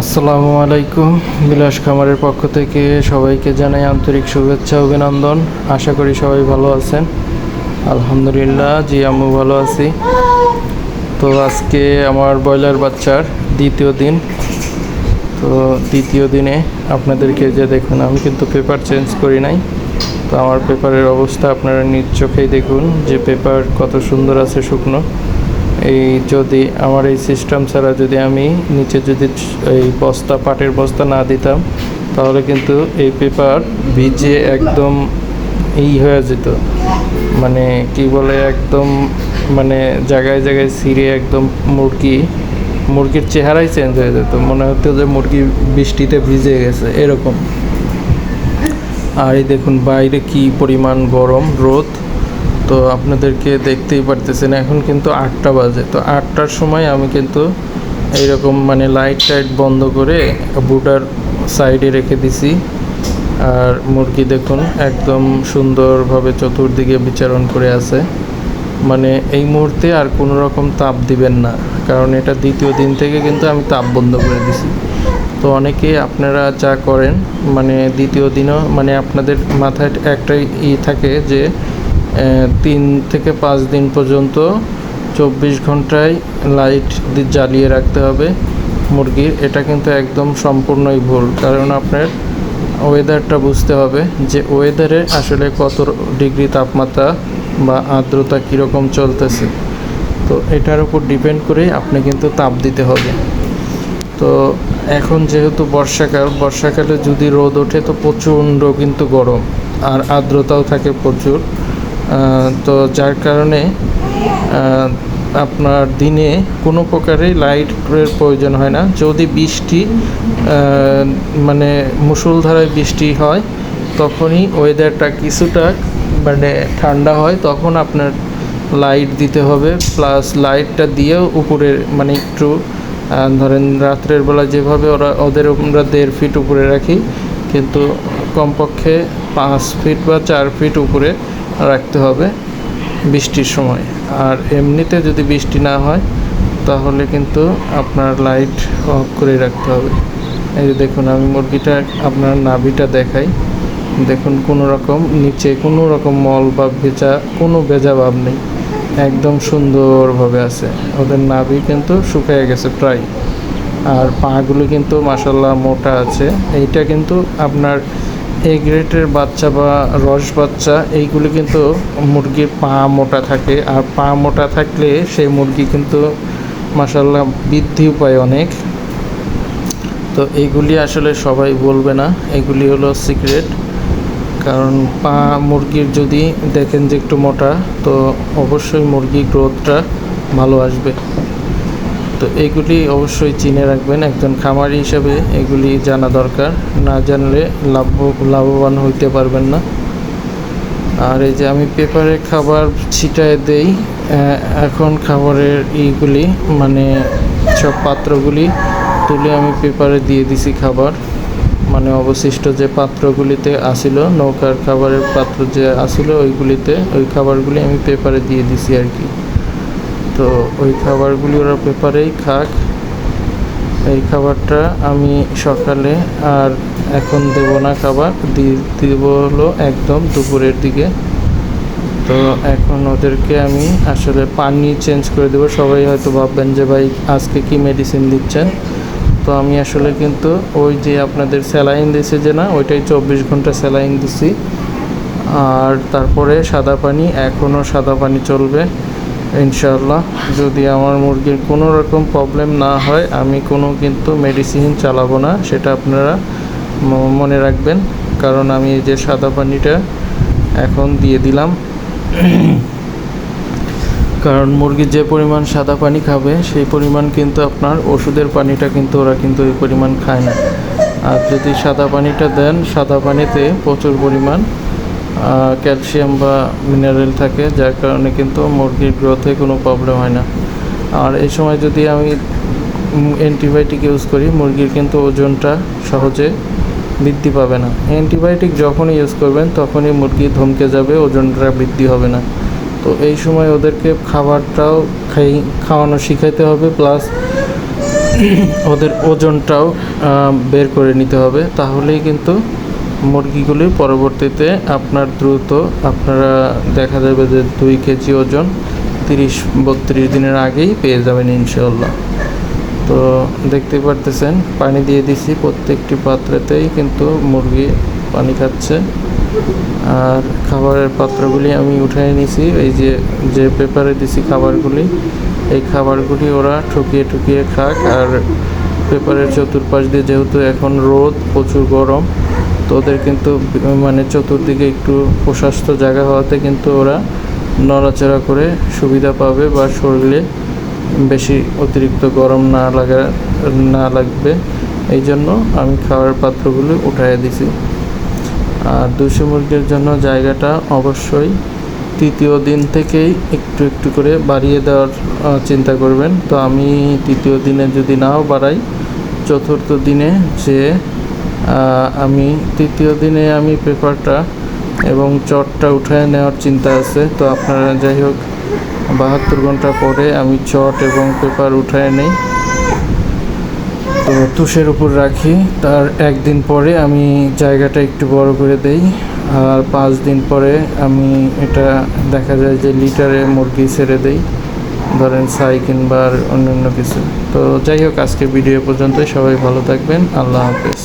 আসসালামু আলাইকুম, বিলাস খামারের পক্ষ থেকে সবাইকে জানাই আন্তরিক শুভেচ্ছা, অভিনন্দন। আশা করি সবাই ভালো আছেন। আলহামদুলিল্লাহ, জি আম্মু ভালো আছি। তো আজকে আমার ব্রয়লার বাচ্চার দ্বিতীয় দিন। তো দ্বিতীয় দিনে আপনাদেরকে যে দেখুন, আমি কিন্তু পেপার চেঞ্জ করি নাই। তো আমার পেপারের অবস্থা আপনারা নিজ চোখেই দেখুন যে পেপার কত সুন্দর আছে শুকনো। এই যদি আমার এই সিস্টেম ছাড়া যদি আমি নিচে যদি এই বস্তা, পাটের বস্তা না দিতাম, তাহলে কিন্তু এই পেপার ভিজে একদম এই হয়ে যেত। মানে কি বলে, একদম মানে জায়গায় জায়গায় ছিঁড়ে একদম মুরগি, মুরগির চেহারাই চেঞ্জ হয়ে যেত। মনে হতো যে মুরগি বৃষ্টিতে ভিজে গেছে, এরকম। আর এই দেখুন, বাইরে কি পরিমাণ গরম, রোদ। তো আপনাদেরকে দেখতেই পারতেছেন, এখন কিন্তু আটটা বাজে। তো আটটার সময় আমি কিন্তু এইরকম মানে লাইট টাইট বন্ধ করে বুটার সাইডে রেখে দিছি। আর মুরগি দেখুন একদম সুন্দরভাবে চতুর্দিকে বিচরণ করে আছে। মানে এই মুহূর্তে আর কোনো রকম তাপ দিবেন না, কারণ এটা দ্বিতীয় দিন থেকে কিন্তু আমি তাপ বন্ধ করে দিছি। তো অনেকে আপনারা যা করেন মানে দ্বিতীয় দিনও মানে আপনাদের মাথায় একটাই ই থাকে যে তিন থেকে পাঁচ দিন পর্যন্ত চব্বিশ ঘন্টায় লাইট জ্বালিয়ে রাখতে হবে মুরগির। এটা কিন্তু একদম সম্পূর্ণই ভুল, কারণ আপনার ওয়েদারটা বুঝতে হবে যে ওয়েদারে আসলে কত ডিগ্রি তাপমাত্রা বা আর্দ্রতা কীরকম চলতেছে। তো এটার উপর ডিপেন্ড করে আপনি কিন্তু তাপ দিতে হবে। তো এখন যেহেতু বর্ষাকাল, বর্ষাকালে যদি রোদ ওঠে তো প্রচণ্ড কিন্তু গরম, আর আর্দ্রতাও থাকে প্রচুর। তো যার কারণে আপনার দিনে কোনো প্রকারেই লাইটের প্রয়োজন হয় না। যদি বৃষ্টি মানে মুষলধারায় বৃষ্টি হয়, তখনই ওয়েদারটা কিছুটা মানে ঠান্ডা হয়, তখন আপনার লাইট দিতে হবে। প্লাস লাইটটা দিয়েও উপরে মানে একটু ধরেন রাত্রের বেলা যেভাবে ওরা, ওদের আমরা দেড় ফিট উপরে রাখি, কিন্তু কমপক্ষে পাঁচ ফিট বা চার ফিট উপরে রাখতে হবে বৃষ্টির সময়। আর এমনিতে যদি বৃষ্টি না হয়, তাহলে কিন্তু আপনার লাইট অফ করে রাখতে হবে। এই যে দেখুন, আমি মুরগিটা, আপনার নাভিটা দেখাই। দেখুন, কোনো রকম নিচে কোনো রকম মল বা ভেজা, কোনো ভেজা ভাব নেই। একদম সুন্দরভাবে আছে। ওদের নাভি কিন্তু শুকিয়ে গেছে প্রায়। আর পাগুলো কিন্তু মাসাল্লাহ মোটা আছে। এইটা কিন্তু আপনার এ গ্রেটের বাচ্চা বা রস বাচ্চা, এইগুলো কিন্তু মুরগির পা মোটা থাকে। আর পা মোটা থাকলে সেই মুরগি কিন্তু মাসাল্লাহ বৃদ্ধি পায় অনেক। তো এইগুলি আসলে সবাই বলবে না, এগুলি হলো সিক্রেট। কারণ পা মুরগির যদি দেখেন যে একটু মোটা, তো অবশ্যই মুরগির গ্রোথটা ভালো আসবে। তো এগুলি অবশ্যই চিনে রাখবেন। একজন খামারি হিসেবে এগুলি জানা দরকার। না জানলে লাভ লাভবান হইতে পারবেন না। আর এই যে আমি পেপারে খাবার ছিটায় দেই এখন খাবারের ইগুলি মানে সব পাত্রগুলি তুলে আমি পেপারে দিয়ে দিছি খাবার। মানে অবশিষ্ট যে পাত্রগুলিতে আসিল, নৌকার খাবারের পাত্র যে আসিল, ওইগুলিতে, ওই খাবারগুলি আমি পেপারে দিয়ে দিছি আর কি। তো ওই খাবারগুলি ওরা পেপারেই খাক। এই খাবারটা আমি সকালে আর এখন দেব না খাবার দিব হলো একদম দুপুরের দিকে। তো এখন ওদেরকে আমি আসলে পানি চেঞ্জ করে দেবো। সবাই হয়তো ভাববেন যে ভাই আজকে কি মেডিসিন দিচ্ছেন? তো আমি আসলে কিন্তু ওই যে আপনাদের স্যালাইন দিছে যে না, ওইটাই চব্বিশ ঘণ্টা স্যালাইন দিছি। আর তারপরে সাদা পানি এখনও সাদা পানি চলবে। ইনশাআল্লাহ। যদি আমার মুরগির কোনো রকম প্রবলেম না হয়, আমি কোনো কিন্তু মেডিসিন চালাবো না, সেটা আপনারা মনে রাখবেন। কারণ আমি এই যে সাদা পানিটা এখন দিয়ে দিলাম। কারণ মুরগি যে পরিমাণ সাদা পানি খাবে, সেই পরিমাণ কিন্তু আপনার ওষুধের পানিটা কিন্তু ওরা কিন্তু ওই পরিমাণ খায় না। আর যদি সাদা পানিটা দেন, সাদা পানিতে প্রচুর পরিমাণ ক্যালসিয়াম বা মিনারেল থাকে, যার কারণে কিন্তু মুরগির গ্রোথে কোনো প্রবলেম হয় না। আর এই সময় যদি আমি অ্যান্টিবায়োটিক ইউজ করি, মুরগির কিন্তু ওজনটা সহজে বৃদ্ধি পাবে না। অ্যান্টিবায়োটিক যখনই ইউজ করবেন, তখনই মুরগি ধমকে যাবে, ওজনটা বৃদ্ধি হবে না। তো এই সময় ওদেরকে খাবারটাও খাই খাওয়ানো শিখাইতে হবে প্লাস ওদের ওজনটাও বের করে নিতে হবে। তাহলেই কিন্তু মুরগিগুলি পরবর্তীতে আপনার দ্রুত, আপনারা দেখা যাবে যে দুই কেজি ওজন তিরিশ, বত্রিশ দিনের আগেই পেয়ে যাবেন ইনশাল্লাহ তো দেখতে পারতেছেন, পানি দিয়ে দিছি প্রত্যেকটি পাত্রেতেই, কিন্তু মুরগি পানি খাচ্ছে। আর খাবারের পাত্রগুলি আমি উঠাই নিছি, এই যে যে পেপারে দিছি খাবারগুলি, এই খাবারগুলি ওরা ঠুকিয়ে ঠুকিয়ে খাক। আর পেপারের চতুর্পাশ দিয়ে যেহেতু এখন রোদ, প্রচুর গরম তো ওদের কিন্তু মানে চতুর্দিকে একটু প্রশস্ত জায়গা হওয়াতে কিন্তু ওরা নড়াচড়া করে সুবিধা পাবে বা শরীরে বেশি অতিরিক্ত গরম না লাগা, না লাগবে। এই জন্য আমি খাওয়ার পাত্রগুলো উঠাই দিছি। আর দুশো মুরগির জন্য জায়গাটা অবশ্যই তৃতীয় দিন থেকেই একটু একটু করে বাড়িয়ে দেওয়ার চিন্তা করবেন। তো আমি তৃতীয় দিনে যদি নাও বাড়াই, চতুর্থ দিনে যে আমি তৃতীয় দিনে আমি পেপারটা এবং চটটা উঠায় নেওয়ার চিন্তা আছে। তো আপনারা যাই হোক, বাহাত্তর ঘণ্টা পরে আমি চট এবং পেপার উঠায় নেই। তো তুষের উপর রাখি। তার একদিন পরে আমি জায়গাটা একটু বড় করে দেই। আর পাঁচ দিন পরে আমি এটা দেখা যায় যে লিটারে মুরগি ছেড়ে দেই। ধরেন ছাই কিংবা অন্যান্য কিছু। তো যাই হোক আজকে ভিডিও পর্যন্ত সবাই ভালো থাকবেন। আল্লাহ হাফেজ।